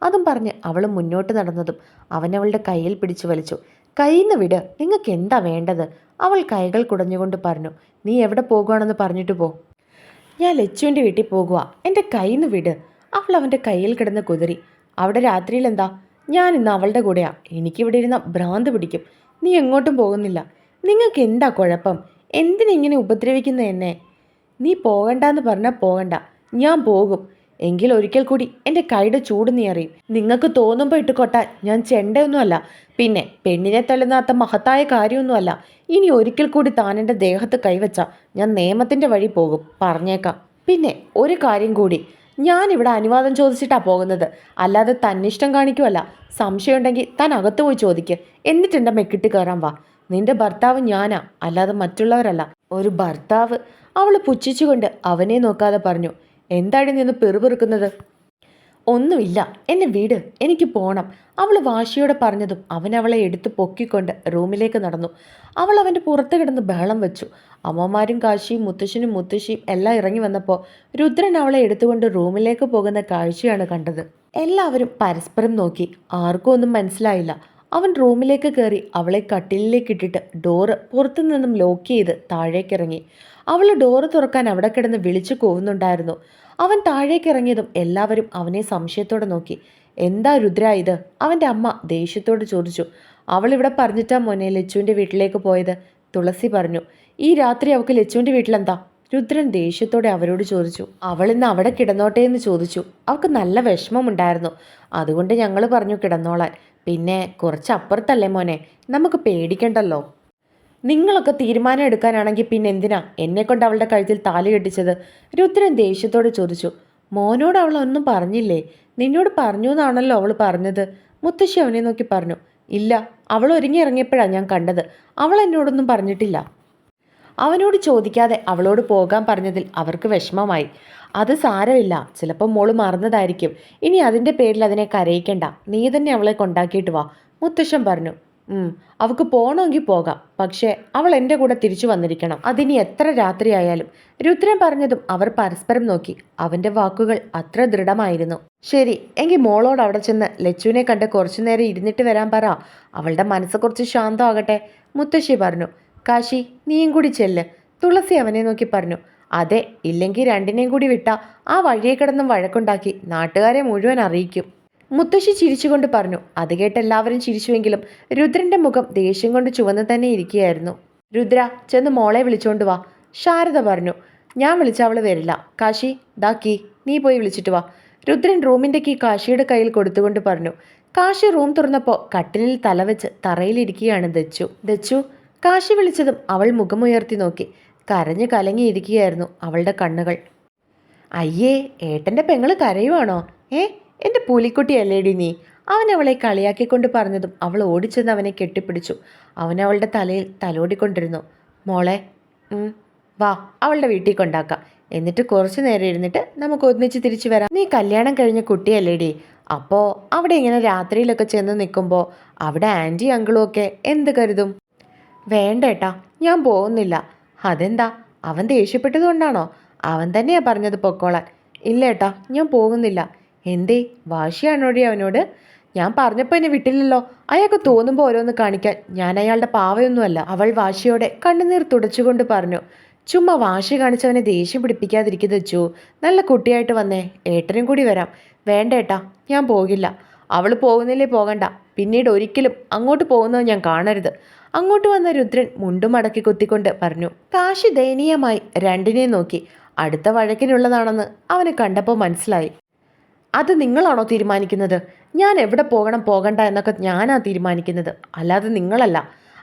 അതും പറഞ്ഞ് അവൾ മുന്നോട്ട് നടന്നതും അവൻ അവളുടെ കയ്യിൽ പിടിച്ചു വലിച്ചു. കയ്യിന്ന് വിട്. നിങ്ങൾക്ക് എന്താ വേണ്ടത്? അവൾ കൈകൾ കുടഞ്ഞുകൊണ്ട് പറഞ്ഞു. നീ എവിടെ പോകുകയാണെന്ന് പറഞ്ഞിട്ട് പോ. ഞാൻ ലച്ചുവിന്റെ വീട്ടിൽ പോകുക എന്റെ കയ്യിൽ നിന്ന് വിട്. അവൾ അവന്റെ കയ്യിൽ കിടന്ന് കുതിരി. അവിടെ രാത്രിയിൽ എന്താ ഞാൻ ഇന്ന് അവളുടെ കൂടെയാ. എനിക്കിവിടെ ഇരുന്ന ഭ്രാന്ത് പിടിക്കും. നീ എങ്ങോട്ടും പോകുന്നില്ല. നിങ്ങൾക്ക് എന്താ കുഴപ്പം? എന്തിനിങ്ങനെ ഉപദ്രവിക്കുന്ന എന്നെ? നീ പോകണ്ടെന്ന് പറഞ്ഞാൽ പോകണ്ട. ഞാൻ പോകും. എങ്കിൽ ഒരിക്കൽ കൂടി എന്റെ കൈയുടെ ചൂട് നീ അറിയും നിങ്ങൾക്ക് തോന്നുമ്പോൾ ഇട്ടുകൊട്ടാൻ ഞാൻ ചെണ്ടയൊന്നുമല്ല. പിന്നെ പെണ്ണിനെ തള്ളുന്നാത്ത മഹത്തായ കാര്യമൊന്നുമല്ല. ഇനി ഒരിക്കൽ കൂടി താൻ എന്റെ ദേഹത്ത് കൈവച്ച ഞാൻ നിയമത്തിന്റെ വഴി പോകും. പറഞ്ഞേക്കാം. പിന്നെ ഒരു കാര്യം കൂടി. ഞാൻ ഇവിടെ അനുവാദം ചോദിച്ചിട്ടാണ് പോകുന്നത്. അല്ലാതെ തന്നിഷ്ടം കാണിക്കുമല്ല സംശയമുണ്ടെങ്കിൽ താൻ അകത്ത് പോയി ചോദിക്ക്. എന്നിട്ട് എന്റെ മെക്കിട്ട് കയറാൻ വാ. നിന്റെ ഭർത്താവ് ഞാനാ. അല്ലാതെ മറ്റുള്ളവരല്ല. ഒരു ഭർത്താവ്. അവൾ പുച്ഛിച്ചുകൊണ്ട് അവനെ നോക്കാതെ പറഞ്ഞു. എന്താടി നിന്ന് പെറുപെറുക്കുന്നത്? ഒന്നുമില്ല. എന്നെ വീട്. എനിക്ക് പോകണം അവൾ വാശിയോടെ പറഞ്ഞതും അവൻ അവളെ എടുത്ത് പൊക്കിക്കൊണ്ട് റൂമിലേക്ക് നടന്നു. അവൾ അവന്റെ പുറത്ത് കിടന്ന് ബഹളം വെച്ചു. അമ്മമാരും കാശിയും മുത്തശ്ശനും മുത്തശ്ശിയും എല്ലാം ഇറങ്ങി വന്നപ്പോൾ രുദ്രൻ അവളെ എടുത്തുകൊണ്ട് റൂമിലേക്ക് പോകുന്ന കാഴ്ചയാണ് കണ്ടത്. എല്ലാവരും പരസ്പരം നോക്കി. ആർക്കും ഒന്നും മനസ്സിലായില്ല. അവൻ റൂമിലേക്ക് കയറി അവളെ കട്ടിലിലേക്ക് ഇട്ടിട്ട് ഡോറ് പുറത്തു നിന്നും ലോക്ക് ചെയ്ത് താഴേക്കിറങ്ങി. അവൾ ഡോറ് തുറക്കാൻ അവിടെ കിടന്ന് വിളിച്ചു കൂവുന്നുണ്ടായിരുന്നു. അവൻ താഴേക്കിറങ്ങിയതും എല്ലാവരും അവനെ സംശയത്തോടെ നോക്കി. എന്താ രുദ്ര ഇത്? അവന്റെ അമ്മ ദേഷ്യത്തോട് ചോദിച്ചു. അവൾ ഇവിടെ പറഞ്ഞിട്ടാ മോനെ ലച്ചുവിന്റെ വീട്ടിലേക്ക് പോയത്? തുളസി പറഞ്ഞു. ഈ രാത്രി അവൾക്ക് ലച്ചുവിന്റെ വീട്ടിലെന്താ? രുദ്രൻ ദേഷ്യത്തോടെ അവരോട് ചോദിച്ചു. അവൾ ഇന്ന് അവിടെ കിടന്നോട്ടെ എന്ന് ചോദിച്ചു. അവൾക്ക് നല്ല വിഷമമുണ്ടായിരുന്നു. അതുകൊണ്ട് ഞങ്ങൾ പറഞ്ഞു കിടന്നോളാൻ. പിന്നെ കുറച്ച് അപ്പുറത്തല്ലേ മോനെ? നമുക്ക് പേടിക്കണ്ടല്ലോ. നിങ്ങളൊക്കെ തീരുമാനം എടുക്കാനാണെങ്കിൽ പിന്നെ എന്തിനാ? എന്നെ കൊണ്ട് അവളുടെ കഴുത്തിൽ താലി കെട്ടിച്ചത്? രുദ്രൻ ദേഷ്യത്തോട് ചോദിച്ചു. മോനോട് അവൾ ഒന്നും പറഞ്ഞില്ലേ? നിന്നോട് പറഞ്ഞു എന്നാണല്ലോ അവൾ പറഞ്ഞത്. മുത്തശ്ശി അവനെ നോക്കി പറഞ്ഞു. ഇല്ല അവൾ ഒരുങ്ങി ഇറങ്ങിയപ്പോഴാണ് ഞാൻ കണ്ടത്. അവൾ എന്നോടൊന്നും പറഞ്ഞിട്ടില്ല. അവനോട് ചോദിക്കാതെ അവളോട് പോകാൻ പറഞ്ഞതിൽ അവർക്ക് വിഷമമായി. അത് സാരമില്ല. ചിലപ്പോൾ മോൾ മറന്നതായിരിക്കും. ഇനി അതിന്റെ പേരിൽ അതിനെ കരയിക്കണ്ട. നീ തന്നെ അവളെ കൊണ്ടാക്കിയിട്ട് വാ. മുത്തശ്ശൻ പറഞ്ഞു. അവൾക്ക് പോകണമെങ്കിൽ പോകാം. പക്ഷേ അവൾ എന്റെ കൂടെ തിരിച്ചു വന്നിരിക്കണം. അതിനി എത്ര രാത്രിയായാലും രുദ്രൻ പറഞ്ഞതും അവർ പരസ്പരം നോക്കി. അവന്റെ വാക്കുകൾ അത്ര ദൃഢമായിരുന്നു. ശരി എങ്കിൽ മോളോട് അവിടെ ചെന്ന് ലച്ചുവിനെ കണ്ട് കുറച്ചു നേരം ഇരുന്നിട്ട് വരാൻ പറ. അവളുടെ മനസ്സ് കുറച്ച് ശാന്തമാകട്ടെ. മുത്തശ്ശി പറഞ്ഞു കാശി നീയും കൂടി ചെല്ല്. തുളസി അവനെ നോക്കി പറഞ്ഞു അതെ ഇല്ലെങ്കിൽ രണ്ടിനെയും കൂടി വിട്ട ആ വഴിയെ കിടന്നും വഴക്കുണ്ടാക്കി നാട്ടുകാരെ മുഴുവൻ അറിയിക്കും. മുത്തശ്ശി ചിരിച്ചുകൊണ്ട് പറഞ്ഞു അത് കേട്ട് എല്ലാവരും ചിരിച്ചുവെങ്കിലും രുദ്രന്റെ മുഖം ദേഷ്യം കൊണ്ട് ചുവന്ന് തന്നെ ഇരിക്കുകയായിരുന്നു. രുദ്ര ചെന്ന് മോളെ വിളിച്ചോണ്ട് വാ. ശാരദ പറഞ്ഞു ഞാൻ വിളിച്ച അവൾ വരില്ല. കാശി ദാ കീ നീ പോയി വിളിച്ചിട്ട് വാ. രുദ്രൻ റൂമിന്റെ കീ കാശിയുടെ കയ്യിൽ കൊടുത്തുകൊണ്ട് പറഞ്ഞു കാശി റൂം തുറന്നപ്പോൾ കട്ടിലിൽ തലവെച്ച് തറയിലിരിക്കുകയാണ് ദച്ചു. ദച്ചു കാശി വിളിച്ചതും അവൾ മുഖമുയർത്തി നോക്കി കരഞ്ഞു കലങ്ങിയിരിക്കുകയായിരുന്നു അവളുടെ കണ്ണുകൾ. അയ്യേ ഏട്ടന്റെ പെങ്ങൾ കരയുവാണോ? ഏ എന്റെ പൂലിക്കുട്ടിയല്ലേടി നീ? അവൻ അവളെ കളിയാക്കിക്കൊണ്ട് പറഞ്ഞതും അവൾ ഓടിച്ചെന്ന് അവനെ കെട്ടിപ്പിടിച്ചു. അവൻ അവളുടെ തലയിൽ തലോടിക്കൊണ്ടിരുന്നു. മോളെ വാ അവളുടെ വീട്ടിൽ കൊണ്ടാക്കാം. എന്നിട്ട് കുറച്ചു നേരം ഇരുന്നിട്ട് നമുക്ക് ഒന്നിച്ച് തിരിച്ചു വരാം. നീ കല്യാണം കഴിഞ്ഞ കുട്ടിയല്ലേടി അപ്പോൾ അവിടെ ഇങ്ങനെ രാത്രിയിലൊക്കെ ചെന്ന് നിൽക്കുമ്പോൾ അവിടെ ആന്റി അങ്കിളും ഒക്കെ എന്ത് കരുതും? വേണ്ട ഏട്ടാ ഞാൻ പോകുന്നില്ല. അതെന്താ? അവൻ ദേഷ്യപ്പെട്ടതുകൊണ്ടാണോ അവൻ തന്നെയാണ് പറഞ്ഞത് പൊക്കോളാൻ. ഇല്ല ഏട്ടാ ഞാൻ പോകുന്നില്ല. എന്തേ വാശിയാണോടി അവനോട്? ഞാൻ പറഞ്ഞപ്പോൾ എന്നെ വിട്ടില്ലല്ലോ. അയാൾക്ക് തോന്നുമ്പോൾ ഓരോന്ന് കാണിക്കാൻ. ഞാൻ അയാളുടെ പാവയൊന്നുമല്ല അവൾ വാശിയോടെ കണ്ണുനീർ തുടച്ചുകൊണ്ട് പറഞ്ഞു. ചുമ്മാ വാശി കാണിച്ചവനെ ദേഷ്യം പിടിപ്പിക്കാതിരിക്കുന്നത് വെച്ചു നല്ല കുട്ടിയായിട്ട് വന്നേ ഏട്ടനും കൂടി വരാം. വേണ്ട ഏട്ടാ ഞാൻ പോകില്ല. അവൾ പോകുന്നില്ലേ പോകണ്ട. പിന്നീട് ഒരിക്കലും അങ്ങോട്ട് പോകുന്നത് ഞാൻ കാണരുത്. അങ്ങോട്ട് വന്ന രുദ്രൻ മുണ്ടും മടക്കി കുത്തിക്കൊണ്ട് പറഞ്ഞു. കാശി ദയനീയമായി രണ്ടിനെ നോക്കി. അടുത്ത വഴക്കിനുള്ളതാണെന്ന് അവന് കണ്ടപ്പോൾ മനസ്സിലായി. അത് നിങ്ങളാണോ തീരുമാനിക്കുന്നത്? ഞാൻ എവിടെ പോകണം പോകണ്ട എന്നൊക്കെ ഞാനാ തീരുമാനിക്കുന്നത്. അല്ലാതെ നിങ്ങളല്ല.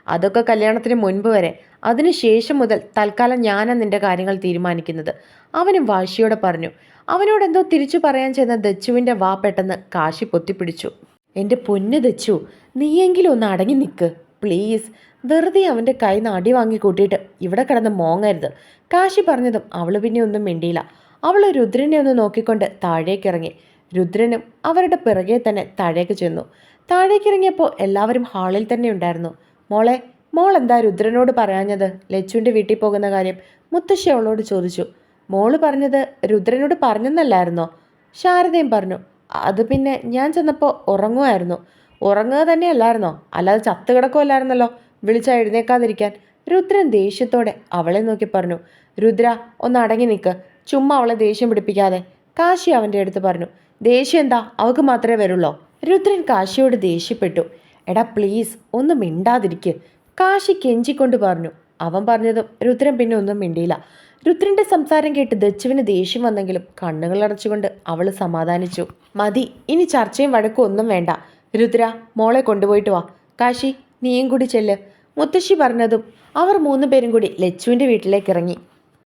അതൊക്കെ കല്യാണത്തിന് മുൻപ് വരെ. അതിനുശേഷം മുതൽ തൽക്കാലം ഞാനാ നിന്റെ കാര്യങ്ങൾ തീരുമാനിക്കുന്നത്. അവനും വാശിയോടെ പറഞ്ഞു. അവനോട് എന്തോ തിരിച്ചു പറയാൻ ചെന്ന ദച്ചുവിന്റെ വാ പെട്ടെന്ന് കാശി പൊത്തിപ്പിടിച്ചു. എന്റെ പൊന്ന് ദച്ചു നീയെങ്കിലും ഒന്ന് അടങ്ങി നിൽക്ക് പ്ലീസ്. വെറുതെ അവന്റെ കൈ നടി വാങ്ങി കൂട്ടിയിട്ട് ഇവിടെ കിടന്ന് മോങ്ങരുത്. കാശി പറഞ്ഞതും അവൾ പിന്നെ ഒന്നും മിണ്ടിയില്ല. അവൾ രുദ്രനെ ഒന്ന് നോക്കിക്കൊണ്ട് താഴേക്കിറങ്ങി. രുദ്രനും അവരുടെ പിറകെ തന്നെ താഴേക്ക് ചെന്നു. താഴേക്കിറങ്ങിയപ്പോൾ എല്ലാവരും ഹാളിൽ തന്നെ ഉണ്ടായിരുന്നു. മോളെ മോൾ എന്താ രുദ്രനോട് പറയാഞ്ഞത്? ലച്ചുവിന്റെ വീട്ടിൽ പോകുന്ന കാര്യം മുത്തശ്ശി അവളോട് ചോദിച്ചു. മോൾ പറഞ്ഞത് രുദ്രനോട് പറഞ്ഞെന്നല്ലായിരുന്നോ? ശാരദയും പറഞ്ഞു അത് പിന്നെ ഞാൻ ചെന്നപ്പോൾ ഉറങ്ങുമായിരുന്നു. ഉറങ്ങുക തന്നെയല്ലായിരുന്നോ? അല്ലാതെ ചത്തു കിടക്കുമല്ലായിരുന്നല്ലോ വിളിച്ചാ എഴുന്നേക്കാതിരിക്കാൻ. രുദ്രൻ ദേഷ്യത്തോടെ അവളെ നോക്കി പറഞ്ഞു രുദ്ര ഒന്ന് അടങ്ങി നിൽക്ക്. ചുമ്മാ അവളെ ദേഷ്യം പിടിപ്പിക്കാതെ. കാശി അവന്റെ അടുത്ത് പറഞ്ഞു ദേഷ്യം എന്താ? അവൾക്ക് മാത്രമേ വരുള്ളൂ? രുദ്രൻ കാശിയോട് ദേഷ്യപ്പെട്ടു. എടാ പ്ലീസ് ഒന്ന് മിണ്ടാതിരിക്കുക കാശി കെഞ്ചിക്കൊണ്ട് പറഞ്ഞു. അവൻ പറഞ്ഞതും രുദ്രൻ പിന്നെ ഒന്നും മിണ്ടിയില്ല. രുദ്രന്റെ സംസാരം കേട്ട് ദച്ചുവിന് ദേഷ്യം വന്നെങ്കിലും കണ്ണുകൾ അടച്ചുകൊണ്ട് അവൾ സമാധാനിച്ചു. മതി ഇനി ചർച്ചയും വഴക്കും ഒന്നും വേണ്ട. രുദ്ര മോളെ കൊണ്ടുപോയിട്ട് വാ. കാശി നീയും കൂടി ചെല്ല്. മുത്തശ്ശി പറഞ്ഞതും അവർ മൂന്ന് പേരും കൂടി ലച്ചുവിന്റെ വീട്ടിലേക്ക് ഇറങ്ങി.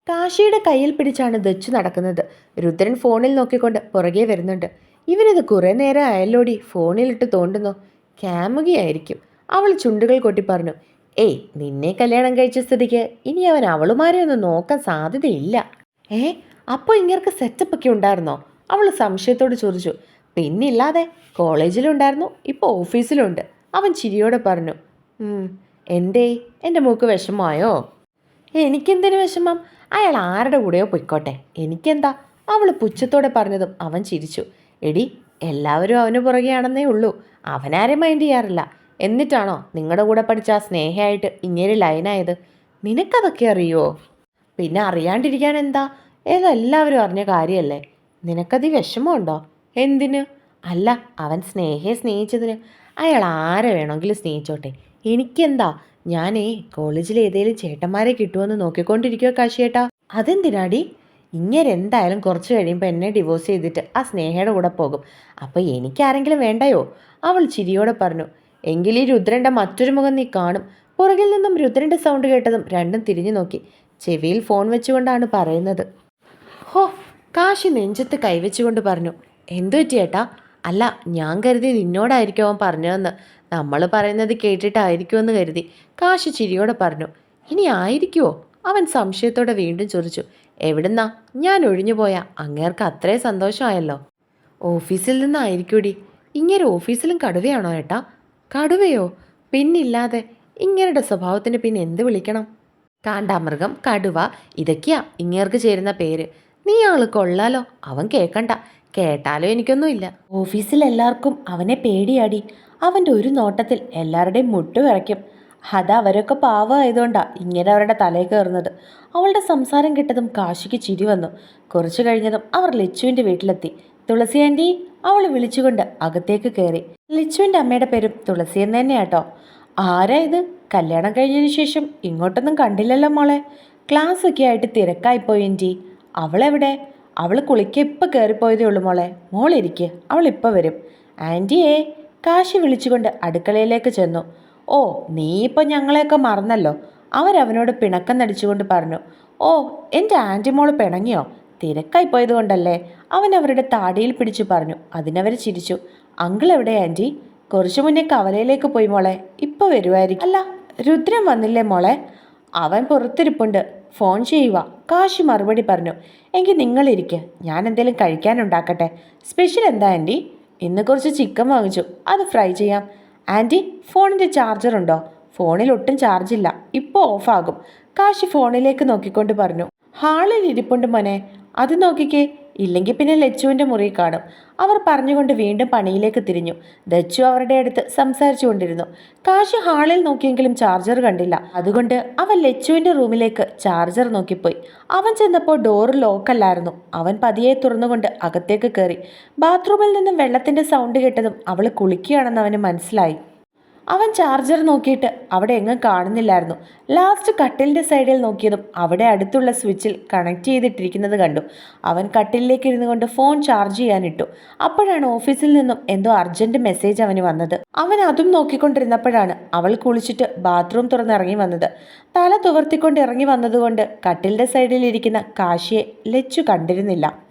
കാശിയുടെ കയ്യിൽ പിടിച്ചാണ് ദച്ചു നടക്കുന്നത്. രുദ്രൻ ഫോണിൽ നോക്കിക്കൊണ്ട് പുറകെ വരുന്നുണ്ട്. ഇവനിത് കുറേ നേരം അയലോടി ഫോണിലിട്ട് തോണ്ടുന്നു? ക്യാമുകയായിരിക്കും അവൾ ചുണ്ടുകൾ കൊട്ടി പറഞ്ഞു ഏയ് നിന്നെ കല്യാണം കഴിച്ച സ്ഥിതിക്ക് ഇനി അവൻ അവളുമാരെ ഒന്നും നോക്കാൻ സാധ്യതയില്ല. ഏ അപ്പോൾ ഇങ്ങർക്ക് സെറ്റപ്പ് ഒക്കെ ഉണ്ടായിരുന്നോ? അവൾ സംശയത്തോട് ചോദിച്ചു. പിന്നില്ലാതെ കോളേജിലുണ്ടായിരുന്നു ഇപ്പോൾ ഓഫീസിലുണ്ട്. അവൻ ചിരിയോടെ പറഞ്ഞു എന്റെ എന്റെ മൂക്ക് വിഷമമായോ? എനിക്കെന്തിനു വിഷമം? അയാൾ ആരുടെ കൂടെയോ പൊയ്ക്കോട്ടെ. എനിക്കെന്താ? അവൾ പുച്ഛത്തോടെ പറഞ്ഞതും അവൻ ചിരിച്ചു. എടി എല്ലാവരും അവന് പുറകെയാണെന്നേ ഉള്ളൂ. അവനാരെ മൈൻഡ് ചെയ്യാറില്ല. എന്നിട്ടാണോ നിങ്ങളുടെ കൂടെ പഠിച്ച ആ സ്നേഹമായിട്ട് ഇങ്ങനെ ലൈനായത് നിനക്കതൊക്കെ അറിയോ? പിന്നെ അറിയാണ്ടിരിക്കാൻ എന്താ? ഏതെല്ലാവരും അറിഞ്ഞ കാര്യമല്ലേ നിനക്കത് വിഷമമുണ്ടോ? എന്തിന്? അല്ല അവൻ സ്നേഹയെ സ്നേഹിച്ചതിന് അയാൾ ആരെ വേണമെങ്കിലും സ്നേഹിച്ചോട്ടെ. എനിക്കെന്താ? ഞാനേ കോളേജിൽ ഏതേലും ചേട്ടന്മാരെ കിട്ടുമെന്ന് നോക്കിക്കൊണ്ടിരിക്കുക കാശിയേട്ടാ. അതെന്തിനാടി? ഇങ്ങനെ എന്തായാലും കുറച്ച് കഴിയുമ്പോൾ എന്നെ ഡിവോഴ്സ് ചെയ്തിട്ട് ആ സ്നേഹയുടെ കൂടെ പോകും. അപ്പോൾ എനിക്കാരെങ്കിലും വേണ്ടയോ? അവൾ ചിരിയോടെ പറഞ്ഞു. എങ്കിൽ ഈ രുദ്രന്റെ മറ്റൊരു മുഖം നീ കാണും. പുറകിൽ നിന്നും രുദ്രന്റെ സൗണ്ട് കേട്ടതും രണ്ടും തിരിഞ്ഞു നോക്കി. ചെവിയിൽ ഫോൺ വെച്ചുകൊണ്ടാണ് പറയുന്നത്. ഹോ കാശി നെഞ്ചത്ത് കൈവച്ചുകൊണ്ട് പറഞ്ഞു. എന്തു പറ്റിയേട്ടാ? അല്ല ഞാൻ കരുതി നിന്നോടായിരിക്കും അവൻ പറഞ്ഞതെന്ന്. നമ്മൾ പറയുന്നത് കേട്ടിട്ടായിരിക്കുമെന്ന് കരുതി കാശി ചിരിയോടെ പറഞ്ഞു ഇനി ആയിരിക്കുമോ അവൻ സംശയത്തോടെ വീണ്ടും ചോദിച്ചു എവിടുന്നാ? ഞാൻ ഒഴിഞ്ഞു പോയാ അങ്ങേർക്ക് അത്രേ സന്തോഷമായല്ലോ. ഓഫീസിൽ നിന്നായിരിക്കൂടി. ഇങ്ങനെ ഓഫീസിലും കടുവയാണോ ഏട്ടാ? കടുവയോ? പിന്നില്ലാതെ. ഇങ്ങേരുടെ സ്വഭാവത്തിന് പിന്നെ എന്ത് വിളിക്കണം? കാണ്ടാമൃഗം കടുവ ഇതൊക്കെയാ ഇങ്ങേർക്ക് ചേരുന്ന പേര്. നീ ആൾ കൊള്ളാലോ. അവൻ കേൾക്കണ്ട കേട്ടാലോ എനിക്കൊന്നുമില്ല. ഓഫീസിൽ എല്ലാവർക്കും അവനെ പേടിയാടി. അവന്റെ ഒരു നോട്ടത്തിൽ എല്ലാവരുടെയും മുട്ടു വിറയ്ക്കും അത് അവരൊക്കെ പാവമായതുകൊണ്ടാ ഇങ്ങനെ അവരുടെ തലയിൽ കയറുന്നത്. അവളുടെ സംസാരം കിട്ടതും കാശിക്ക് ചിരി വന്നു. കുറച്ചു കഴിഞ്ഞതും അവർ ലച്ചുവിന്റെ വീട്ടിലെത്തി. തുളസി ആന്റി അവൾ വിളിച്ചുകൊണ്ട് അകത്തേക്ക് കയറി. ലച്ചുവിന്റെ അമ്മയുടെ പേരും തുളസി എന്ന് തന്നെയാട്ടോ ആരാ ഇത്? കല്യാണം കഴിഞ്ഞതിന് ശേഷം ഇങ്ങോട്ടൊന്നും കണ്ടില്ലല്ലോ മോളെ. ക്ലാസ് ഒക്കെ ആയിട്ട് തിരക്കായിപ്പോയി എന്റി അവളെവിടെ? അവൾ കുളിക്ക ഇപ്പം കയറിപ്പോയതേ ഉള്ളൂ മോളെ. മോളിരിക്കുക അവളിപ്പോൾ വരും. ആന്റിയേ കാശി വിളിച്ചുകൊണ്ട് അടുക്കളയിലേക്ക് ചെന്നു. ഓ നീ ഇപ്പം ഞങ്ങളെയൊക്കെ മറന്നല്ലോ. അവരവനോട് പിണക്കം നടിച്ചുകൊണ്ട് പറഞ്ഞു ഓ എന്റെ ആന്റി മോൾ പിണങ്ങിയോ? തിരക്കായി പോയതുകൊണ്ടല്ലേ? അവൻ അവരുടെ താടിയിൽ പിടിച്ചു പറഞ്ഞു. അതിനവർ ചിരിച്ചു. അങ്കിൾ എവിടെ ആന്റി കുറച്ചു മുന്നേ കവലയിലേക്ക് പോയി മോളെ. ഇപ്പൊ വരുമായിരിക്കും അല്ല രുദ്രൻ വന്നില്ലേ മോളെ? അവൻ പുറത്തിരിപ്പുണ്ട്. ഫോൺ ചെയ്യുക കാശി മറുപടി പറഞ്ഞു. എങ്കിൽ നിങ്ങളിരിക്കുക ഞാൻ എന്തെങ്കിലും കഴിക്കാനുണ്ടാക്കട്ടെ. സ്പെഷ്യൽ എന്താ ആന്റി ഇന്ന് കുറച്ച് ചിക്കൻ വാങ്ങിച്ചു. അത് ഫ്രൈ ചെയ്യാം. ആന്റി ഫോണിന്റെ ചാർജർ ഉണ്ടോ? ഫോണിൽ ഒട്ടും ചാർജ് ചാർജില്ല ഇപ്പോൾ ഓഫാകും കാശി ഫോണിലേക്ക് നോക്കിക്കൊണ്ട് പറഞ്ഞു. ഹാളിൽ ഇരിപ്പുണ്ട് മോനെ. അത് നോക്കിക്കേ. ഇല്ലെങ്കിൽ പിന്നെ ലച്ചുവിന്റെ മുറി കാണും. അവർ പറഞ്ഞുകൊണ്ട് വീണ്ടും പണിയിലേക്ക് തിരിഞ്ഞു. ദച്ചു അവരുടെ അടുത്ത് സംസാരിച്ചു കൊണ്ടിരുന്നു കാശ് ഹാളിൽ നോക്കിയെങ്കിലും ചാർജർ കണ്ടില്ല. അതുകൊണ്ട് അവൻ ലച്ചുവിന്റെ റൂമിലേക്ക് ചാർജർ നോക്കിപ്പോയി. അവൻ ചെന്നപ്പോൾ ഡോർ ലോക്കല്ലായിരുന്നു. അവൻ പതിയെ തുറന്നുകൊണ്ട് അകത്തേക്ക് കയറി. ബാത്റൂമിൽ നിന്നും വെള്ളത്തിന്റെ സൗണ്ട് കേട്ടതും അവൾ കുളിക്കുകയാണെന്ന് അവന് മനസ്സിലായി. അവൻ ചാർജർ നോക്കിയിട്ട് അവിടെ എങ്ങും കാണുന്നില്ലായിരുന്നു. ലാസ്റ്റ് കട്ടിലിന്റെ സൈഡിൽ നോക്കിയതും അവിടെ അടുത്തുള്ള സ്വിച്ചിൽ കണക്ട് ചെയ്തിട്ടിരിക്കുന്നത് കണ്ടു. അവൻ കട്ടിലിലേക്ക് ഇരുന്നു കൊണ്ട് ഫോൺ ചാർജ് ചെയ്യാനിട്ടു. അപ്പോഴാണ് ഓഫീസിൽ നിന്നും എന്തോ അർജന്റ് മെസ്സേജ് അവന് വന്നത്. അവൻ അതും നോക്കിക്കൊണ്ടിരുന്നപ്പോഴാണ് അവൾ കുളിച്ചിട്ട് ബാത്റൂം തുറന്നിറങ്ങി വന്നത്. തല തുവർത്തിക്കൊണ്ട് ഇറങ്ങി വന്നതുകൊണ്ട് കട്ടിലിന്റെ സൈഡിൽ ഇരിക്കുന്ന കാശിയെ ലച്ചു കണ്ടിരുന്നില്ല.